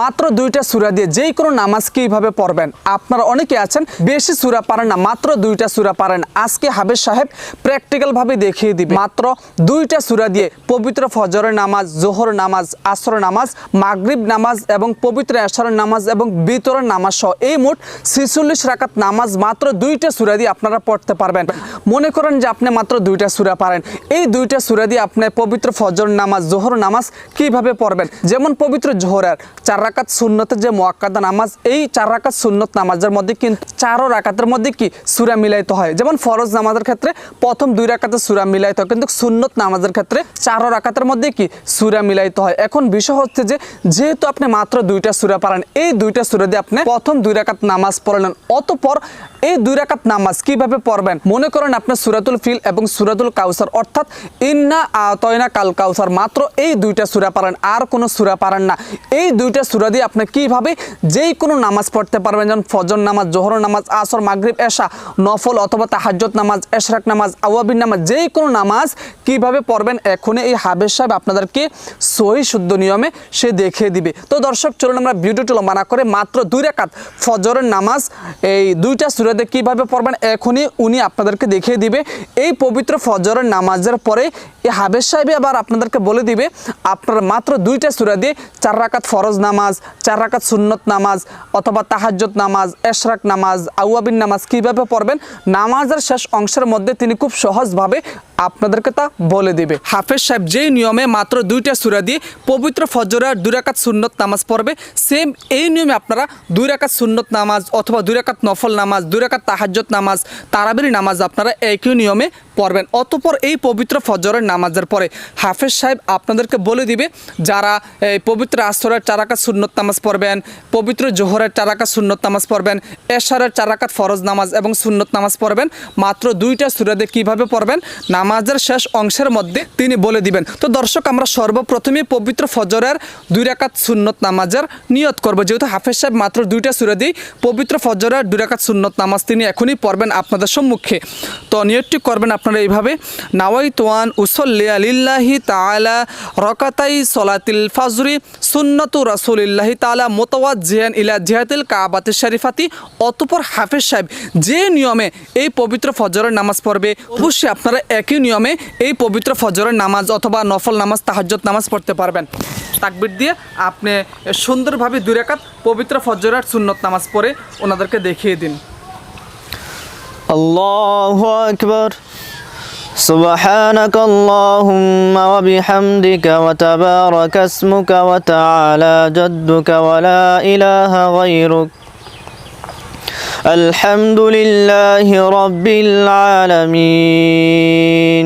মাত্র দুইটা সুরা দিয়ে যেই কোনো নামাজ কীভাবে পড়বেন? আপনারা অনেকে আছেন, বেশি সুরা পারেন না, মাত্র দুইটা সুরা পারেন। আজকে হাবেজ সাহেব প্র্যাকটিক্যালভাবে দেখিয়ে দিবে। মাত্র দুইটা সুরা দিয়ে পবিত্র ফজরের নামাজ, জোহর নামাজ আসর নামাজ, মাগরিব নামাজ এবং পবিত্র এশারের নামাজ এবং বিতরের নামাজ সহ এই মোট ছিচল্লিশ রাকাত নামাজ মাত্র দুইটা সুরা দিয়ে আপনারা পড়তে পারবেন। মনে করেন যে আপনি মাত্র দুইটা সুরা পারেন। এই দুইটা সুরা দিয়ে আপনি পবিত্র ফজর নামাজ, জোহর নামাজ কীভাবে পড়বেন? যেমন পবিত্র জোহরের চার রাকাত সুন্নতের যে মোয়াক্কাদা নামাজ এই চার রাকাত সুন্নত নামাজের মধ্যে কিন্তু চারো রাকাতের মধ্যে কি সুরা মিলাইতে হয়? যেমন ফরজ নামাজের ক্ষেত্রে প্রথম দুই রাকাতে সুরা মিলাইতে হয়, কিন্তু সুন্নত নামাজের ক্ষেত্রে চারো রাকাতের মধ্যে কি সুরা মিলাইতে হয়? এখন বিষয় হচ্ছে যে, যেহেতু আপনি মাত্র দুইটা সুরা পারেন, এই দুইটা সুরা দিয়ে আপনি প্রথম দুই রাকাত নামাজ পড়লেন, অতপর এই দুই রাকাত নামাজ কীভাবে পড়বেন? মনে করেন আপনি সুরাতুল ফিল এবং সুরাতুল কাউসার, অর্থাৎ ইন্না আতয়না কাল কাউসার, মাত্র এই দুইটা সুরা পারেন, আর কোনো সুরা পারেন না। এই দুইটা সুরা দিয়ে আপনি কীভাবে যেই কোনো নামাজ পড়তে পারবেন, যেমন ফজর নামাজ, জোহর নামাজ আসর, মাগরীব, এশা, নফল অথবা তাহাজ্জত নামাজ, এশরাক নামাজ, আওয়াবিন নামাজ যে কোনো নামাজ কীভাবে পড়বেন, এখনই এই হাবেশ সাহেব আপনাদেরকে সহি শুদ্ধ নিয়মে সে দেখিয়ে দিবে। তো দর্শক, চলুন আমরা ভিডিওটি লম্বা না করে মাত্র দুই রেখাত ফজরের নামাজ, এই দুইটা সুরাতে কীভাবে পড়বেন এখনই উনি আপনাদেরকে দেখিয়ে দিবে। এই পবিত্র ফজরের নামাজের পরে এই হাবেজ সাহেব আবার আপনাদেরকে বলে দিবে, আপনার মাত্র দুইটা সুরা দিয়ে চার রাকাত ফরজ নামাজ, চার রাকাত সুন্নত নামাজ অথবা তাহাজ্জত নামাজ, এশরাক নামাজ, আউয়াবিন নামাজ কীভাবে পড়বেন, নামাজের শেষ অংশের মধ্যে তিনি খুব সহজভাবে আপনাদেরকে তা বলে দিবে। হাফেজ সাহেব যেই নিয়মে মাত্র দুইটা সুরা দিয়ে পবিত্র ফজরের দুই রাকাত সুন্নত নামাজ পড়বে। সেম এই নিয়মে আপনারা দুই রাকাত সুন্নত নামাজ অথবা দুই রাকাত নফল নামাজ, দুই রাকাত তাহাজ্জত নামাজ, তারাবির নামাজ আপনারা একই নিয়মে পড়বেন। অতপর এই পবিত্র ফজরের নামাজের পরে হাফেজ সাহেব আপনাদেরকে বলে দিবে, যারা এই পবিত্র আসরের চারাকাত সুন্নত নামাজ পড়বেন, পবিত্র জোহরের চারাকাত সুন্নত নামাজ পড়বেন, এশারের চারাকাত ফরজ নামাজ এবং সুন্নত নামাজ পড়বেন, মাত্র দুইটা সুরাদে কীভাবে পড়বেন? নামাজের শেষ অংশের মধ্যে তিনি বলে দিবেন। তো দর্শক, আমরা সর্বপ্রথমে পবিত্র ফজরের দুই রাকাত সুন্নত নামাজের নিয়ত করব। যেহেতু হাফেজ সাহেব মাত্র দুইটা সুরা দিয়ে পবিত্র ফজরের দুই রাকাত সুন্নত নামাজ তিনি এখনই পড়বেন আপনাদের সম্মুখে। তো নিয়তটি করবেন আপনারা এইভাবে নাওয়াই তোয়ান উসল্লি আলিল্লাহি তালা রকাতাই সলাতিল ফাজরি সুন্নতু রাসুলিল্লাহি তালা মোতাওয়াত জিয়ান ইলা জিহাতিল কাবাতে শরীফাতি। অতপর হাফেজ সাহেব যে নিয়মে এই পবিত্র ফজরের নামাজ পড়বে, অবশ্যই আপনারা একই নিয়মে এই পবিত্র ফজরের নামাজ অথবা নফল নামাজ তাহাজ্জত নামাজ পড়তে পারবেন তাকবির দিয়ে আপনি সুন্দরভাবে দুই রেখাত পবিত্র ফজরের সুন্নত নামাজ পড়ে ওনাদেরকে দেখিয়ে দিন الله أكبر سبحانك اللهم وبحمدك وتبارك اسمك وتعالى جدك ولا إله غيرك الحمد لله رب العالمين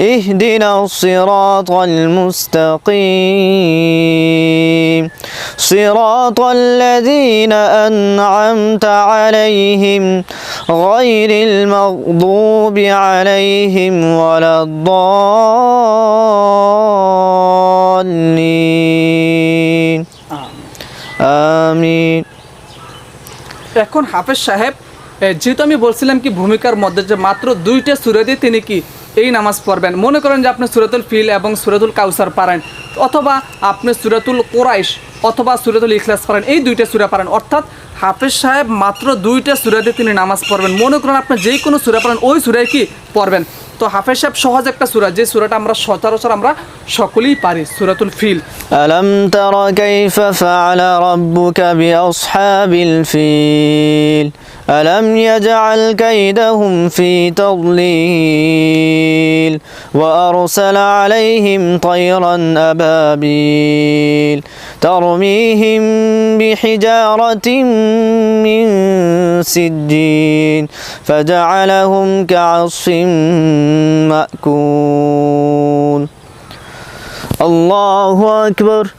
اهدنا الصراط المستقيم صراط الذين أنعمت عليهم غير المغضوب عليهم ولا الضالين آمين এখন হাফেজ সাহেব এ, যেহেতু আমি বলছিলাম কি ভূমিকার মধ্যে যে মাত্র দুইটা সুরে দিয়ে তিনি কি এই নামাজ পড়বেন। মনে করেন যে আপনি সুরাতুল ফিল এবং সুরাতুল কাউসার পারেন, অথবা আপনি সুরাতুল কোরাইশ অথবা সুরাতুল ইখলাস পারেন, এই দুইটা সুরা পারেন। অর্থাৎ হাফেজ সাহেব মাত্র দুইটা সুরাতে তিনি নামাজ পড়বেন। মনে করেন আপনি যেই কোনো সুরা পড়েন ওই সুরায় কি পড়বেন। তো হাফেজ সাহেব সহজ একটা সুরা, যে সুরাটা আমরা সচরাচর আমরা সকলেই পারি, সুরাতুল ফিল। আলম তারা কাইফা ফাআলা রাব্বুকা বিআসহাবিল ফিল। ألم يجعل كيدهم في تضليل وأرسل عليهم طيرا أبابيل ترميهم بحجارة من سجين فجعلهم كعصف مأكول. الله أكبر.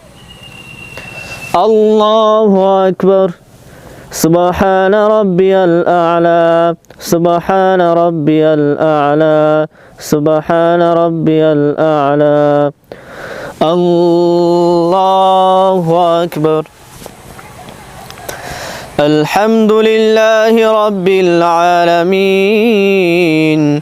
الله أكبر. سبحان ربي الأعلى. سبحان ربي الأعلى. سبحان ربي الأعلى. الله أكبر. الحمد لله رب العالمين.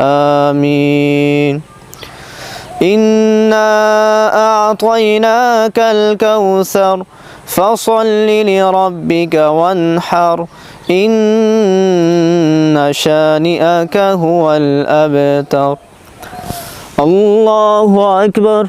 آمين. إنا أعطيناك الكوثر فصل لربك وانحر. إن شانئك هو الأبتر. الله أكبر.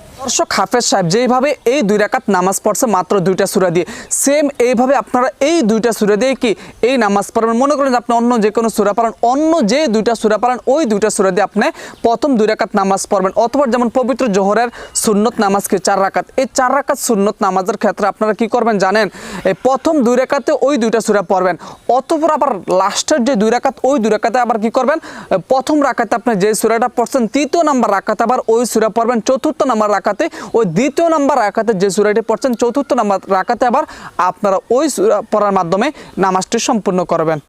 দর্শক হাফেজ সাহেব, যেইভাবে এই দুই রাকাত নামাজ পড়ছে মাত্র দুইটা সুরা দিয়ে সেম এইভাবে আপনারা এই দুইটা সুরা দিয়ে কি এই নামাজ পড়বেন? মনে করেন আপনি অন্য যে কোনো সুরা পারেন, অন্য যে দুইটা সুরা পারেন, ওই দুইটা সুরা দিয়ে আপনি প্রথম দুই রাকাত নামাজ পড়বেন। অথবা যেমন পবিত্র জোহরের সুন্নত নামাজকে চার রাকাত? এই চার রাকাত সুন্নত নামাজের ক্ষেত্রে আপনারা কি করবেন জানেন? এই প্রথম দুই রাকাতে ওই দুইটা সুরা পড়বেন। অতপর আবার লাস্টের যে দুই রাকাত, ওই দুই রাকাতে আবার কি করবেন? প্রথম রাকাতে আপনি যে সুরাটা পড়ছেন, তৃতীয় নাম্বার রাকাতে আবার ওই সুরা পড়বেন, চতুর্থ নাম্বার রাকাতে ওই দ্বিতীয় নাম্বার রাখাতে যে সুরাটি পড়ছেন, চতুর্থ নাম্বার রাখাতে আবার আপনারা ওই সুরা পড়ার মাধ্যমে নামাজটি সম্পূর্ণ করবেন।